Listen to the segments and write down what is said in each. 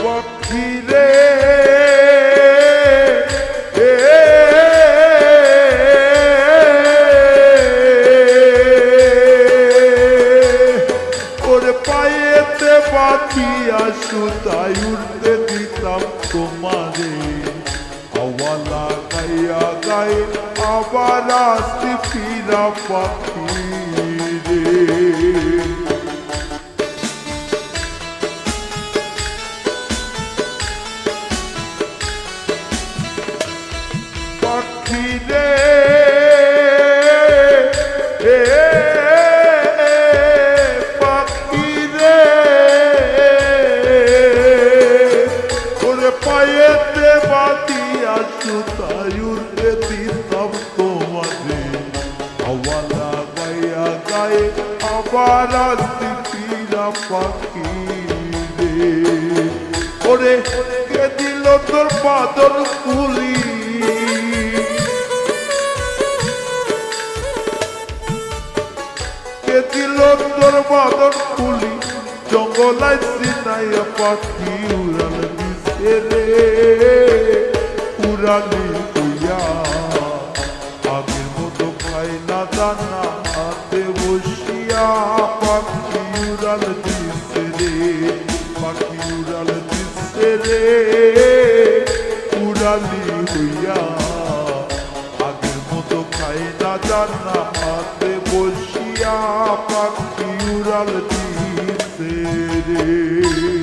পক্ষীরে ওরে পায়েতে বাঁধিয়া সুতাই উঠতে দিতাম তোমারে আওয়ালা গাইয়া গায়ে আবার আসতে ফিরা পাখি দিতাম তোমারে আওয়ালা গায়া গায়ে আবার আসতে ফিরা পাখি রে ওরে কে দিল তোর পাদর কুলি কে দিল তোর বাদর কুলি জঙ্গলাই সিনাইয়া পাখি উড়াল দিছে রে উড়ালি উড়ালি হইয়া আগের মতো খাই না জানা হাতে বসিয়া পাখি উড়াল দিছে রে।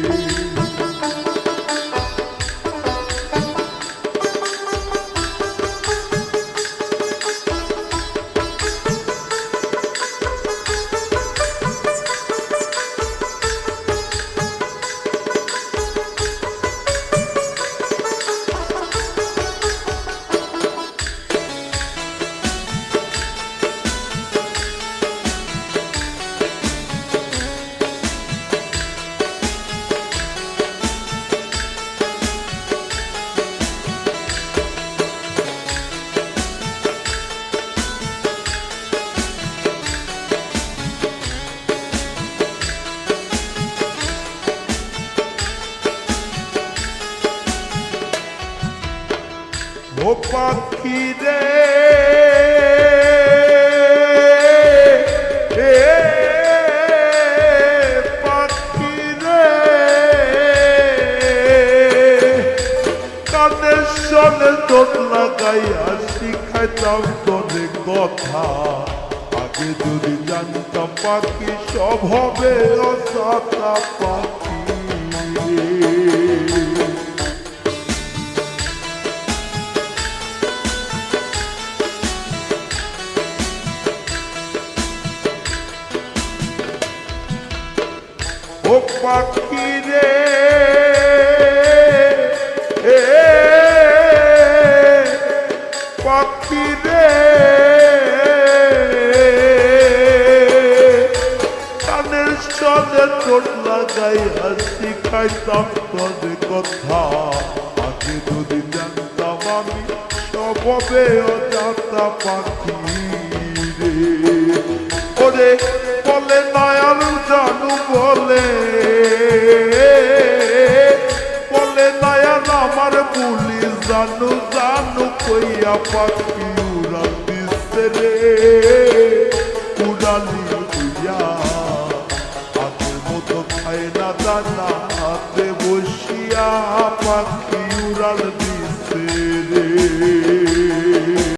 ও পাখি রে। পাখি রে। কানের সনে তোর লাগাইয়া শিখাইতাম তোরে কথা। আগে যদি জানতাম পাখি সব হবে অসাতা পাখি। পাখি রে। পাখি রে। কানের সনে তোর লাগাই, হাসি খাইতাম তোদের কথা। আগে যদি জানতাম আমি সব অজাতা পাখি দে বলে নয়ন জানু বলে বলে নয়ন আমার পুলিশ জানু জানু কইয়া পাখি উড়াল দিচ্ছে রে। উড়ালি উড়িয়া আগের মতো খায় না দানা হাতে বসিয়া পাখি